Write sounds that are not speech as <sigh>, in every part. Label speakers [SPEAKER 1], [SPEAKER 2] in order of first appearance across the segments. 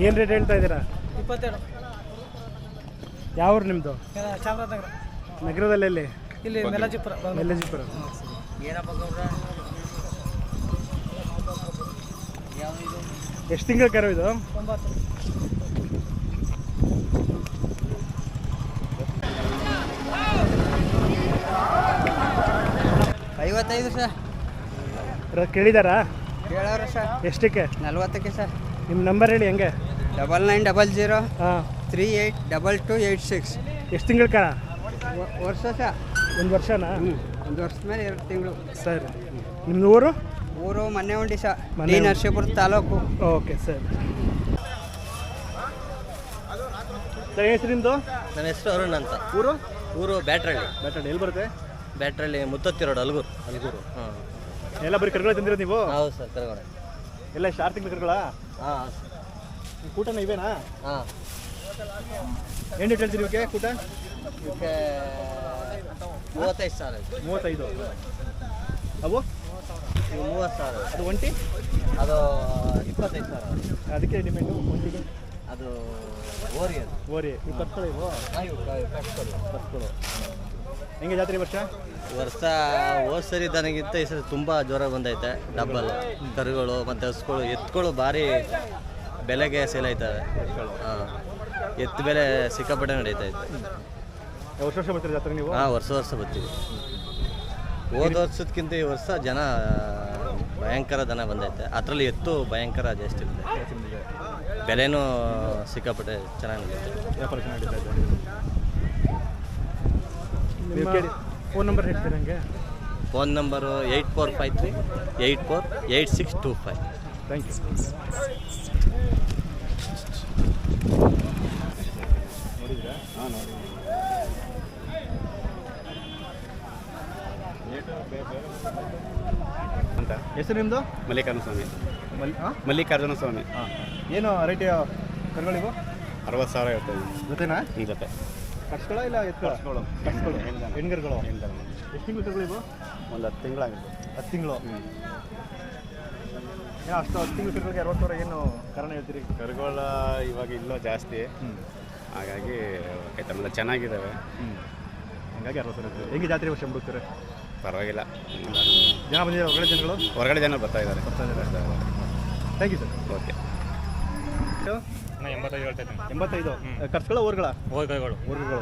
[SPEAKER 1] ಏನು ರೇಟ್ ಹೇಳ್ತಾ ಇದ್ದೀರಾ?
[SPEAKER 2] ಇಪ್ಪತ್ತೇಳು.
[SPEAKER 1] ಯಾವ ಊರು ನಿಮ್ಮದು
[SPEAKER 2] ಚಾಮರಾಜನಗರ.
[SPEAKER 1] ನಗರದಲ್ಲಿ ಎಲ್ಲಿ?
[SPEAKER 2] ಇಲ್ಲಿ ಮೆಲಜಿಪುರ ಬಂಗ್ಳೂರು.
[SPEAKER 1] ಮೆಲ್ಲಜಿಪುರ ಎಷ್ಟು ತಿಂಗಳ ಕರು ಇದು?
[SPEAKER 2] ಒಂಬತ್ತು.
[SPEAKER 3] ಐವತ್ತೈದು ಸರ್.
[SPEAKER 1] ರ- ಕೇಳಿದಾರಾ?
[SPEAKER 3] ಕೇಳೋರು ಸರ್.
[SPEAKER 1] ಎಷ್ಟಕ್ಕೆ?
[SPEAKER 3] ನಲ್ವತ್ತಕ್ಕೆ ಸರ್.
[SPEAKER 1] ನಿಮ್ಮ ನಂಬರ್ ಹೇಳಿ ಹೆಂಗೆ?
[SPEAKER 3] ಡಬಲ್ ನೈನ್ ಡಬಲ್ ಜೀರೋ
[SPEAKER 1] ಹಾಂ.
[SPEAKER 3] Three eight double two eight six
[SPEAKER 1] ಎಷ್ಟು ತಿಂಗಳ ಕರ
[SPEAKER 3] ವರ್ಷ ಸಹ
[SPEAKER 1] ಒಂದು ವರ್ಷನಾ?
[SPEAKER 3] ಹ್ಞೂ ಒಂದು ವರ್ಷದ ಮೇಲೆ ಎರಡು ತಿಂಗಳು.
[SPEAKER 1] ಸರಿ. ನಿಮ್ಮ ಊರು?
[SPEAKER 3] ಊರು ಮನೆ ಉಂಡಿ ಸರ್
[SPEAKER 1] ಮನೆ
[SPEAKER 3] ಡಿ
[SPEAKER 1] ಉಂಡಿ.
[SPEAKER 3] ನರಸೀಪುರ ತಾಲೂಕು.
[SPEAKER 1] ಓಕೆ ಸರಿ. ಸರ್ ಹೆಸರು ನಿಮ್ಮದು
[SPEAKER 4] ನನ್ನ ಹೆಸರು ಅರುಣ್ ಅಂತ.
[SPEAKER 1] ಊರು?
[SPEAKER 4] ಊರು ಬ್ಯಾಟ್ರಳ್ಳಿ.
[SPEAKER 1] ಬ್ಯಾಟ್ರಳ್ಳಿ. ಎಲ್ಲಿ ಬರುತ್ತೆ?
[SPEAKER 4] ಬ್ಯಾಟ್ರಳ್ಳಿ ಮುತ್ತತ್ತಿ ರೋಡ್ ಅಲ್ಗೂರು. ಅಲ್ಗೂರು. ಹಾಂ
[SPEAKER 1] ಎಲ್ಲ ಬರೀ ಕರ್ಗಳು ತಂದಿರೋದು ನೀವು?
[SPEAKER 4] ಹೌದು ಸರ್ ಕರ್ಗೋಣ
[SPEAKER 1] ಎಲ್ಲ ಶಾರ್ತಿ ಕರ್ಗಳ ತಿಂಗಳ ಕರುಗಳ?
[SPEAKER 4] ಹಾಂ
[SPEAKER 1] ಕೂಟನ ಇವೇನಾ?
[SPEAKER 4] ಹಾಂ.
[SPEAKER 1] ಏನು ರೇಟ್ ಹೇಳ್ತೀರಿ ಇವಕ್ಕೆ ಕೂಟ?
[SPEAKER 4] ಇವಕ್ಕೆ ಮೂವತ್ತೈದು ಸಾವಿರ.
[SPEAKER 1] ಮೂವತ್ತೈದು. ಅವು?
[SPEAKER 4] ಇವು ಮೂವತ್ತು ಸಾವಿರ
[SPEAKER 1] ಅದು ಒಂಟಿ?
[SPEAKER 4] ಅದು ಇಪ್ಪತ್ತೈದು ಸಾವಿರ
[SPEAKER 1] ಅದಕ್ಕೆ ಡಿಮ್ಯಾಂಡು ಒಂಟಿಗೆ?
[SPEAKER 4] ಅದು ಓರಿ ಅದು.
[SPEAKER 1] ಓರಿ ಇವು? ಕಟ್ಕೊಳ್ಳಿ ಇವು
[SPEAKER 4] ಕಟ್ಕೊಳ್ಳಿ.
[SPEAKER 1] ಕಟ್ಕೊಳ್ಳು ಹೆಂಗೆ ಜಾತ್ರೆ ವರ್ಷ?
[SPEAKER 4] ವರ್ಷ ಹೋದ ಸರಿ ದನಗಿಂತ ಈ ಸರಿ ತುಂಬ ಜ್ವರ ಬಂದೈತೆ. ಡಬ್ಬಲ್. ಕರುಗಳು ಮತ್ತು ಹಸುಗಳು ಎತ್ಕೊಳು ಭಾರಿ ಬೆಲೆಗೆ ಸೇಲ್ ಆಯ್ತವೆ ಹಾಂ. ಎತ್ತು ಬೆಲೆ ಸಿಕ್ಕಾಪಟ್ಟೆ ನಡೀತಾ ಇತ್ತು.
[SPEAKER 1] ವರ್ಷ ವರ್ಷ ಬರ್ತೀರಿ ಜಾತ್ರೆ ನೀವು?
[SPEAKER 4] ಹಾಂ ವರ್ಷ ವರ್ಷ ಬರ್ತೀವಿ. ಹೋದ ವರ್ಷದಕ್ಕಿಂತ ಈ ವರ್ಷ ಜನ ಭಯಂಕರ ದನ ಬಂದೈತೆ. ಅದರಲ್ಲಿ ಎತ್ತು ಭಯಂಕರ ಜಾಸ್ತಿ ಇದೆ ಬೆಲೆನೂ ಸಿಕ್ಕಾಪಟ್ಟೆ ಚೆನ್ನಾಗಿ ನಡೀತೆ
[SPEAKER 1] ವ್ಯಾಪಾರ ಚೆನ್ನಾಗಿ ನಡೀತಾ ಇದೆ ನೀವು ಕೇಳಿ. ಫೋನ್ ನಂಬರ್ ಹೇಳ್ತೀರಿ ನನಗೆ
[SPEAKER 4] phone number eight four five three eight four eight six two five.
[SPEAKER 1] Thank you ಅಂತ ಹೆಸರು ನಿಮ್ಮದು
[SPEAKER 5] ಮಲ್ಲಿಕಾರ್ಜುನ ಸ್ವಾಮಿ.
[SPEAKER 1] ಮಲ್
[SPEAKER 5] ಮಲ್ಲಿಕಾರ್ಜುನ ಸ್ವಾಮಿ.
[SPEAKER 1] ಹಾಂ ಏನು ರೇಟ್ ಕರುಗಳಿವು
[SPEAKER 5] ಅರವತ್ತು ಸಾವಿರ ಇರ್ತದೆ
[SPEAKER 1] ಜೊತೆನಾ?
[SPEAKER 5] ಈ ಜೊತೆ.
[SPEAKER 1] ಕಟ್ಸ್ಕೊಳ ಇಲ್ಲ ಎತ್ಕೊಳ? ಕಟ್ಸ್ಕೊಳು? ಹೆಣ್ಗರುಗಳು? ಎಷ್ಟು ತಿಂಗಳು ಇವು
[SPEAKER 5] ಒಂದು ಹತ್ತು ತಿಂಗಳಾಗಿತ್ತು.
[SPEAKER 1] ಹತ್ತು ತಿಂಗಳು. ಏನೋ ಅಷ್ಟು ಹತ್ತು ತಿಂಗಳು ಕರ್ಗಳಿಗೆ ಅರವತ್ತು ಸಾವಿರ ಏನು ಕಾರಣ ಹೇಳ್ತೀರಿ?
[SPEAKER 5] ಕರುಗಳ ಇವಾಗ ಇಲ್ಲೋ ಜಾಸ್ತಿ. ಹಾಗಾಗಿ ಕೈತಲ್ಲ ಚೆನ್ನಾಗಿದ್ದಾವೆ.
[SPEAKER 1] ಹಂಗಾಗಿ ಅರವತ್ತು ಸಾವಿರ ಇರ್ತದೆ. ಹೆಂಗೆ ಜಾತ್ರೆ ವರ್ಷ ಮುಡುತ್ತಾರೆ
[SPEAKER 5] ಪರವಾಗಿಲ್ಲ.
[SPEAKER 1] ಜನ ಬಂದಿದ್ದಾರೆ ಹೊರಗಡೆ ಜನಗಳು?
[SPEAKER 5] ಹೊರಗಡೆ ಜನ ಬರ್ತಾ ಇದ್ದಾರೆ.
[SPEAKER 1] ಬರ್ತಾ ಇದ್ದಾರೆ. Thank you sir
[SPEAKER 5] okay.
[SPEAKER 6] ಎಂಬತ್ತೈದು ಹೇಳ್ತಾ ಇದ್ದೀನಿ.
[SPEAKER 1] ಎಂಬತ್ತೈದು? ಖರ್ಚುಗಳ ಊರುಗಳ?
[SPEAKER 6] ಹೋಗ್ಗಳು
[SPEAKER 1] ಊರುಗಳು.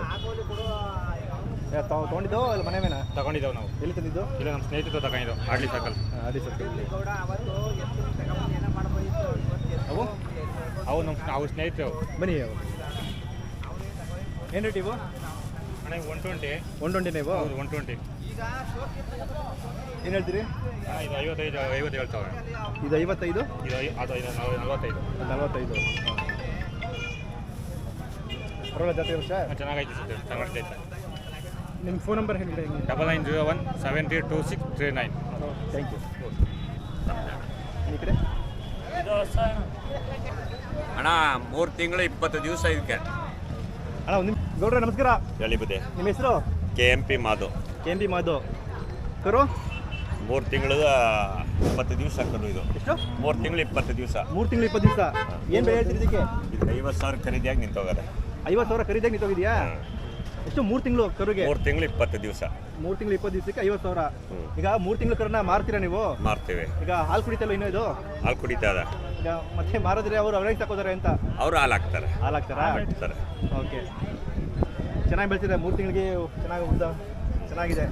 [SPEAKER 1] ತಾವು ತೊಗೊಂಡಿದ್ದೋ ಇಲ್ಲ ಮನೆ ಮೇನ
[SPEAKER 6] ತಗೊಂಡಿದ್ದೇವೆ ನಾವು.
[SPEAKER 1] ಎಲ್ಲಿ ತಂದಿದ್ದು?
[SPEAKER 6] ಇಲ್ಲ ನಮ್ಮ ಸ್ನೇಹಿತರು ತಗೊಂಡಿದ್ದು ಆಡ್ಲಿ ಸರ್ಕಲ್.
[SPEAKER 1] ಅಡಿ ಸರ್ ಅವು?
[SPEAKER 6] ಅವು ನಮ್ಮ ಅವು ಸ್ನೇಹಿತರು.
[SPEAKER 1] ಬನ್ನಿ ಅವು. ಏನು ರೇಟ್ ಇವು?
[SPEAKER 6] ಅಣ್ಣ ಒನ್ ಟ್ವೆಂಟಿ.
[SPEAKER 1] ಒನ್ ಟ್ವೆಂಟಿ ನೀವು
[SPEAKER 6] ಹೌದು ಒನ್ ಟ್ವೆಂಟಿ.
[SPEAKER 1] ಏನು ಹೇಳ್ತೀರಿ?
[SPEAKER 6] ಇದು ಐವತ್ತೈದು ಐವತ್ತು ಹೇಳ್ತಾವೆ
[SPEAKER 1] ಇದು ಐವತ್ತೈದು?
[SPEAKER 6] ಇದು ಅದು ಐದು ನಲ್ವ- ನಲ್ವತ್ತೈದು.
[SPEAKER 1] ನಲವತ್ತೈದು. ಪರವಾಗಿಲ್ಲ ಜಾತ್ರೆ ವರ್ಷ?
[SPEAKER 6] ಚೆನ್ನಾಗೈತೆ ಸರ್ ಚೆನ್ನಾಗೈತೆ
[SPEAKER 1] ನಿಮ್ಮ ಫೋನ್ ನಂಬರ್ ಹೇಳಿದ್ರೆ ಹೆಂಗೆ
[SPEAKER 6] double nine zero one seven three two six three nine.
[SPEAKER 1] Thank you. ಈ ಕಡೆ?
[SPEAKER 7] ಅಣ್ಣ ಮೂರು ತಿಂಗಳು ಇಪ್ಪತ್ತು ದಿವಸ ಇದಕ್ಕೆ.
[SPEAKER 1] ಅಣ್ಣ ಒಂದು ಗೌಡ್ರೆ ನಮಸ್ಕಾರ.
[SPEAKER 7] ಬಿದ್ದೆ
[SPEAKER 1] ನಿಮ್ಮ ಹೆಸರು?
[SPEAKER 7] K M P Madu
[SPEAKER 1] K M P Madhu. ಕರು?
[SPEAKER 7] ಮೂರು ತಿಂಗಳ ಇಪ್ಪತ್ತು ದಿವಸ ಕರು ಇದು.
[SPEAKER 1] ಎಷ್ಟು?
[SPEAKER 7] ಮೂರು ತಿಂಗಳು ಇಪ್ಪತ್ತು ದಿವಸ.
[SPEAKER 1] ಮೂರು ತಿಂಗಳು ಇಪ್ಪತ್ತು ದಿವಸ. ಏನು ಬೆಲೆ ಹೇಳ್ತೀರಿ ಇದಕ್ಕೆ?
[SPEAKER 7] ಇದು ಐವತ್ತು ಸಾವಿರ ಖರೀದಿಯಾಗಿ ನಿಂತೋಗದೆ.
[SPEAKER 1] ಐವತ್ತು ಸಾವಿರ ಖರೀದಿಯಾಗಿ ನಿಂತೋಗಿದೆಯಾ? ಎಷ್ಟು ಮೂರು ತಿಂಗಳು ಕರುಗೆ.
[SPEAKER 7] ಮೂರು ತಿಂಗಳು ಇಪ್ಪತ್ತು ದಿವಸ.
[SPEAKER 1] ಮೂರು ತಿಂಗಳು ಇಪ್ಪತ್ತು ದಿವಸಕ್ಕೆ ಐವತ್ತು ಸಾವಿರ. ಈಗ ಮೂರು ತಿಂಗಳು ಕರನ್ನ ಮಾರ್ತೀರಾ ನೀವು?
[SPEAKER 7] ಮಾರ್ತೀವಿ.
[SPEAKER 1] ಈಗ ಹಾಲು ಕುಡಿತಲ್ಲ ಇನ್ನೂ ಇದು?
[SPEAKER 7] ಹಾಲು ಕುಡಿತಾ ಇದೆ
[SPEAKER 1] ಈಗ ಮತ್ತೆ ಮಾರಿದ್ರೆ ಅವರು ಅವರೇ ತಗೋತಾರೆ ಅಂತ?
[SPEAKER 7] ಅವ್ರು ಹಾಲು ಹಾಕ್ತಾರೆ.
[SPEAKER 1] ಹಾಲು ಹಾಕ್ತಾರಾ? ಓಕೆ. ಚೆನ್ನಾಗಿ ಬೆಳೆಸಿದೆ ಮೂರು ತಿಂಗಳಿಗೆ ಚೆನ್ನಾಗಿ ಉದ್ದ ಚೆನ್ನಾಗಿದೆ.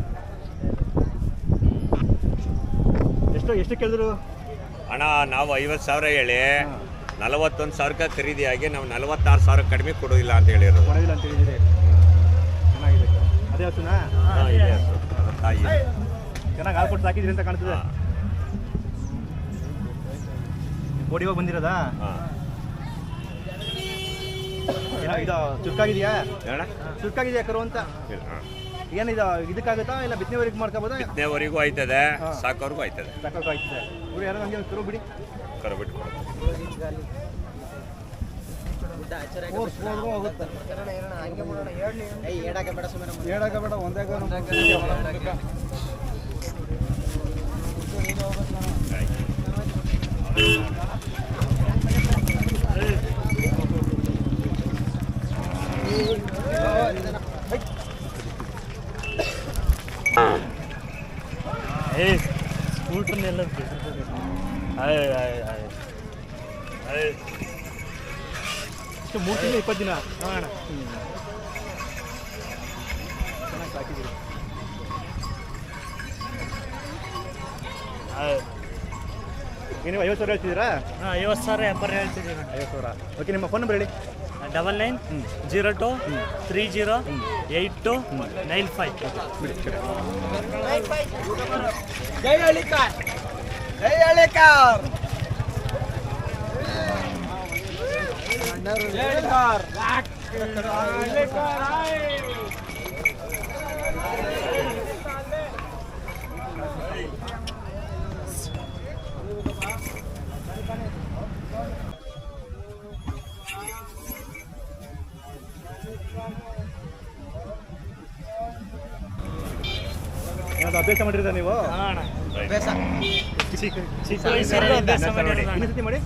[SPEAKER 1] ಎಷ್ಟು ಎಷ್ಟು ಕೇಳಿದ್ರು?
[SPEAKER 7] ಅಣ್ಣ ನಾವು ಐವತ್ತು ಸಾವಿರ ಹೇಳಿ ನಲವತ್ತೊಂದು ಸಾವಿರಕ್ಕೆ ಖರೀದಿಯಾಗಿ ನಾವು ನಲವತ್ತಾರು ಸಾವಿರ ಕಡಿಮೆ ಕೊಡೋದಿಲ್ಲ ಅಂತ ಹೇಳಿರೋದು.
[SPEAKER 1] ಕೊಡೋದಿಲ್ಲ ಅಂತ ಹೇಳಿದಿರಿ ಅದೇ ಹಸುನಾ
[SPEAKER 7] ಇದೆ ಹಸು. ಅದು ತಾಯಿ
[SPEAKER 1] ಚೆನ್ನಾಗಿ ಹಾಲು ಕೊಟ್ಟು ಸಾಕಿದ್ರಿ ಅಂತ ಕಾಣ್ತದೆ. ಓಡಿ ಹೋಗಿ ಬಂದಿರೋದಾ?
[SPEAKER 7] ಹಾಂ.
[SPEAKER 1] ಏನೋ ಇದು ಚುರುಕಾಗಿದೆಯಾ?
[SPEAKER 7] ಹೇಳ
[SPEAKER 1] ಚುರುಕಾಗಿದೆಯಾ ಕರು ಅಂತ? ಏನಿದು ಇದಕ್ಕಾಗುತ್ತಾ ಇಲ್ಲ ಬಿತ್ತನೆವರೆಗೆ ಮಾಡ್ಕೋಬೋದಾ?
[SPEAKER 7] ಬಿತ್ತನೆವರೆಗೂ ಆಯ್ತದೆ ಸಾಕೋರ್ಗೂ ಆಯ್ತದೆ.
[SPEAKER 1] ಸಾಕಾಗ್ತದೆ ಇವ್ರು ಯಾರೋ ಹಂಗೆ ಕರು ಬಿಡಿ.
[SPEAKER 7] ಕರು ಬಿಟ್ಟು
[SPEAKER 3] ಏಡಾಕ ಬೇಡ ಒಂದೇ
[SPEAKER 6] ಏ ಸ್ಕೂಟ್ರನ್ನೆಲ್ಲ ಬಿಟ್ಟಿರ್ತಾರೆ ಅಯ್ಯ ಅಯ್ಯ ಅಯ್ಯ ಅಯ್ಯ
[SPEAKER 1] ಇಷ್ಟು ಮೂರು ತಿಂಗಳು ಇಪ್ಪತ್ತು ದಿನ.
[SPEAKER 2] ಅಣ್ಣ.
[SPEAKER 1] ಚೆನ್ನಾಗಿ ಸಾಕಿದ್ದೀರಿ ನೀವು ಐವತ್ತು ಸಾವಿರ ಹೇಳ್ತಿದ್ದೀರಾ?
[SPEAKER 2] ಹಾಂ ಐವತ್ತು ಸಾವಿರ ವ್ಯಾಪಾರ ಹೇಳ್ತಿದ್ದೀವಿ
[SPEAKER 1] ಐವತ್ತು ಸಾವಿರ. ಓಕೆ ನಿಮ್ಮ ಫೋನ್ ನಂಬರ್ ಹೇಳಿ.
[SPEAKER 2] Double nine zero two three zero eight two nine five.
[SPEAKER 3] ಜೈ ಹಳ್ಳಿಕಾರ್. ಜೈ ಹಳ್ಳಿಕಾರ್.
[SPEAKER 1] ಏನಾದ್ರು ಅಭ್ಯಾಸ ಮಾಡಿರೋದಾ ನೀವು
[SPEAKER 2] ಅಭ್ಯಾಸ.
[SPEAKER 1] ಮಾಡಿ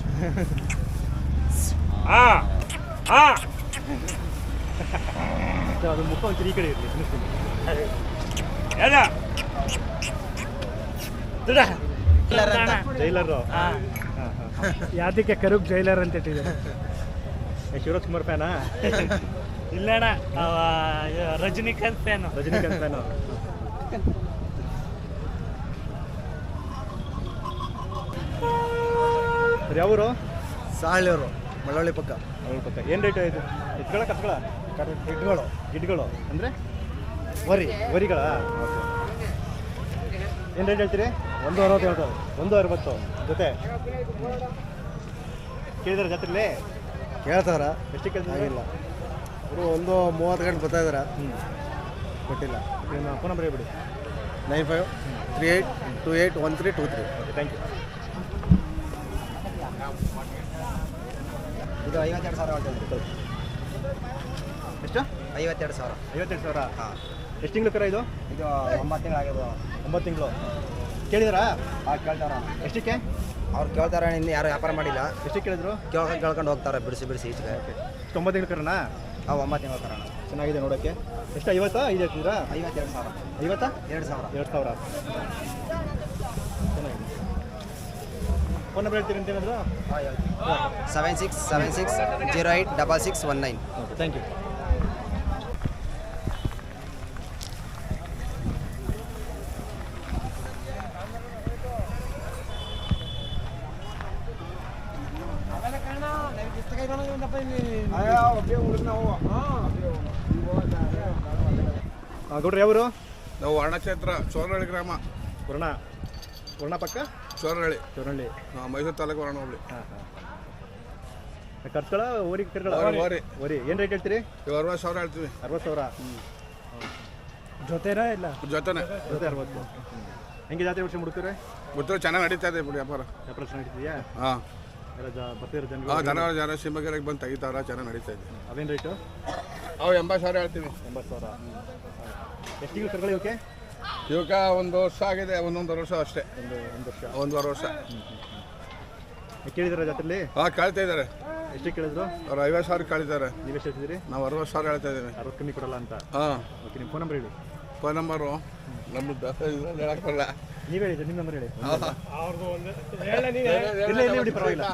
[SPEAKER 6] ಹಾ ಹಾ
[SPEAKER 1] ಅದು ಮುಖ ಒಂಚೂರು ಈ ಕಡೆ ಇರಲಿ. ಜೈಲರು.
[SPEAKER 2] ಹಾಂ ಯಾವ್ದಕ್ಕೆ ಕರುಗ್ ಜೈಲರ್ ಅಂತ ಇಟ್ಟಿದ್ದಾರೆ?
[SPEAKER 1] ಶಿವರಾಜ್ ಕುಮಾರ್ ಫ್ಯಾನಾ?
[SPEAKER 2] ಇಲ್ಲ ಅಣ್ಣ ಅವ ರಜನಿಕಾಂತ್ ಫ್ಯಾನು.
[SPEAKER 1] ರಜನಿಕಾಂತ್ ಫ್ಯಾನು. <laughs> ಯಾವೂರು?
[SPEAKER 3] ಸಾಳ್ಯವರು. ಮಳವಳ್ಳಿ ಪಕ್ಕ.
[SPEAKER 1] ಪಕ್ಕ. ಏನು ರೇಟ್ ಇದು? ಎತ್ಗಳ ಕತ್ಗಳ ಗಿಡ್ಗಳು. ಗಿಡ್ಗಳು. ಅಂದರೆ? ವರಿ. ವರಿಗಳ? ಏನು ರೇಟ್ ಹೇಳ್ತೀರಿ? ಒಂದು ಅರವತ್ತು ಹೇಳ್ತಾರೆ. ಒಂದು ಅರವತ್ತು. ಜೊತೆ? ಕೇಳಿದಾರೆ ಜಾತ್ರೆಲಿ?
[SPEAKER 3] ಕೇಳ್ತಾರ.
[SPEAKER 1] ಎಷ್ಟು ಕೇಳ್ತಾ
[SPEAKER 3] ಇಲ್ಲ ಅವರು ಒಂದು ಮೂವತ್ತು ಗಂಟೆ ಬರ್ತಾ ಇದಾರ.
[SPEAKER 1] ಹ್ಞೂ
[SPEAKER 3] ಕೊಟ್ಟಿಲ್ಲ.
[SPEAKER 1] ನಿಮ್ಮ ಫೋನ್ ನಂಬರ್ ಹೇಳ್ಬಿಡಿ.
[SPEAKER 3] Nine five three eight two eight one three two three.
[SPEAKER 1] Okay thank you
[SPEAKER 3] ಇದು ಐವತ್ತೆರಡು ಸಾವಿರ
[SPEAKER 1] ಎಷ್ಟು?
[SPEAKER 3] ಐವತ್ತೆರಡು ಸಾವಿರ.
[SPEAKER 1] ಐವತ್ತೆರಡು ಸಾವಿರ? ಎಷ್ಟು ತಿಂಗಳು ಕರ ಇದು?
[SPEAKER 3] ಇದು ಒಂಬತ್ತು ತಿಂಗಳಾಗ್ಯದ.
[SPEAKER 1] ಒಂಬತ್ತು ತಿಂಗಳು. ಕೇಳಿದಾರಾ?
[SPEAKER 3] ಆ ಕೇಳ್ತಾರ
[SPEAKER 1] ಎಷ್ಟಕ್ಕೆ?
[SPEAKER 3] ಅವ್ರು ಕೇಳ್ತಾರ ಇನ್ನು ಯಾರು ವ್ಯಾಪಾರ ಮಾಡಿಲ್ಲ.
[SPEAKER 1] ಎಷ್ಟು ಕೇಳಿದ್ರು?
[SPEAKER 3] ಕೇಳ್ಕೊಂಡು ಕೇಳ್ಕೊಂಡು ಹೋಗ್ತಾರೆ ಬಿಡಿಸಿ ಬಿಡಿಸಿ ಈಚೆಗೆ.
[SPEAKER 1] ಒಂಬತ್ತು ತಿಂಗಳು ಕರೋಣ
[SPEAKER 3] ಅವು ಒಂಬತ್ತು ತಿಂಗಳು ಕರೋಣ
[SPEAKER 1] ಚೆನ್ನಾಗಿದೆ ನೋಡೋಕ್ಕೆ ಎಷ್ಟು ಐವತ್ತಾ? ಐದು ಹೇಳ್ತಿದ್ದೀರಾ?
[SPEAKER 3] ಐವತ್ತೆರಡು ಸಾವಿರ.
[SPEAKER 1] ಐವತ್ತಾ?
[SPEAKER 3] ಎರಡು ಸಾವಿರ.
[SPEAKER 1] ಎರಡು ಸಾವಿರ. ಚೆನ್ನಾಗಿದೆ. ಫೋನ್ ನಂಬರ್ ಹೇಳ್ತೀರಿ ಏನಾದರೂ?
[SPEAKER 3] Seven six seven six zero eight double six one nine.
[SPEAKER 1] Okay thank you ಗೌಡ್ರಿ ಯಾವರು?
[SPEAKER 8] ನಾವು ವರ್ಣಕ್ಷೇತ್ರ ಚೋರಹಳ್ಳಿ ಗ್ರಾಮ.
[SPEAKER 1] ವರ್ಣ ವರ್ಣ ಪಕ್ಕ?
[SPEAKER 8] ಚೋರಹಳ್ಳಿ
[SPEAKER 1] ಸೋರಳ್ಳಿ
[SPEAKER 8] ಆ, ಮೈಸೂರು ತಾಲೂಕು ವರ್ಣ ಹೋಗ್ಲಿ
[SPEAKER 1] ಹಾಂ. ಹಾಂ ಖರ್ಚುಗಳ ಓರಿ ಕರ್ಗಳ
[SPEAKER 8] ಓರಿ, ಓರಿ.
[SPEAKER 1] ಓರಿ ಏನು ರೇಟ್ ಹೇಳ್ತೀರಿ?
[SPEAKER 8] ಇವು ಅರವತ್ತು ಸಾವಿರ ಹೇಳ್ತೀವಿ.
[SPEAKER 1] ಅರವತ್ತು ಸಾವಿರ?
[SPEAKER 2] ಜೊತೆನಾ ಇಲ್ಲ?
[SPEAKER 8] ಜೊತೆನೆ.
[SPEAKER 1] ಜೊತೆ ಅರವತ್ತು. ಹೆಂಗೆ ಜಾತ್ರೆ ವರ್ಷ ಮುಡ್ತೀರಿ
[SPEAKER 8] ಗೊತ್ತು ಚೆನ್ನಾಗಿ ನಡೀತಾ ಇದೆ ಬಿಡಿ ವ್ಯಾಪಾರ.
[SPEAKER 1] ವ್ಯಾಪಾರ ನಡೀತಿದೆಯಾ?
[SPEAKER 8] ಹಾಂ.
[SPEAKER 1] ಎಲ್ಲ ಜಾ ಬರ್ತಿರೋ
[SPEAKER 8] ಹಾಂ
[SPEAKER 1] ಜನಗಳು
[SPEAKER 8] ಜನ ಸಿಂಹಗಿರಿಗೆ ಬಂದು ತೆಗಿತಾರ ಚೆನ್ನಾಗಿ ನಡೀತಾ ಇದೆ.
[SPEAKER 1] ಅವೇನು ರೇಟು
[SPEAKER 8] ಅವು ಎಂಬತ್ತು ಸಾವಿರ ಹೇಳ್ತೀವಿ.
[SPEAKER 1] ಎಂಬತ್ತು ಸಾವಿರ. ಎಷ್ಟು ತಿಂಗಳು ಓಕೆ ಇವಕ್ಕೆ
[SPEAKER 8] ಒಂದು ವರ್ಷ ಆಗಿದೆ ಒಂದೊಂದು ವರ್ಷ ಅಷ್ಟೇ.
[SPEAKER 1] ಒಂದು ಒಂದು ವರ್ಷ.
[SPEAKER 8] ಒಂದೂವರೆ ವರ್ಷ.
[SPEAKER 1] ಕೇಳಿದಾರ ಜಾತ್ರೆಲಿ?
[SPEAKER 8] ಹಾಂ ಕಾಳ್ತಾ ಇದ್ದಾರೆ.
[SPEAKER 1] ಎಷ್ಟು ಕೇಳಿದ್ರು?
[SPEAKER 8] ಅವ್ರು ಐವತ್ತು ಸಾವಿರ ಕೇಳಿದ್ದಾರೆ.
[SPEAKER 1] ನೀವು ಎಷ್ಟು ಹೇಳ್ತಿದ್ದೀರಿ?
[SPEAKER 8] ನಾವು ಅರವತ್ತು ಸಾವಿರ ಹೇಳ್ತಾ ಇದ್ದೀವಿ.
[SPEAKER 1] ಅರವತ್ತು ಕಮ್ಮಿ ಕೊಡಲ್ಲ ಅಂತ?
[SPEAKER 8] ಹಾಂ.
[SPEAKER 1] ಓಕೆ ನಿಮ್ಮ ಫೋನ್ ನಂಬರ್ ಹೇಳಿ.
[SPEAKER 8] ಫೋನ್ ನಂಬರು ನಮ್ಮದು ಹೇಳಕ್ ಬರಲ್ಲ.
[SPEAKER 1] ನೀವು ಹೇಳಿ ನಿಮ್ಮ ನಂಬರ್ ಹೇಳಿ.
[SPEAKER 6] ಅವ್ರದ್ದು ಒಂದು
[SPEAKER 1] ಇಲ್ಲ ಇಲ್ಲ ಬಿಡಿ ಪರವಾಗಿಲ್ಲ.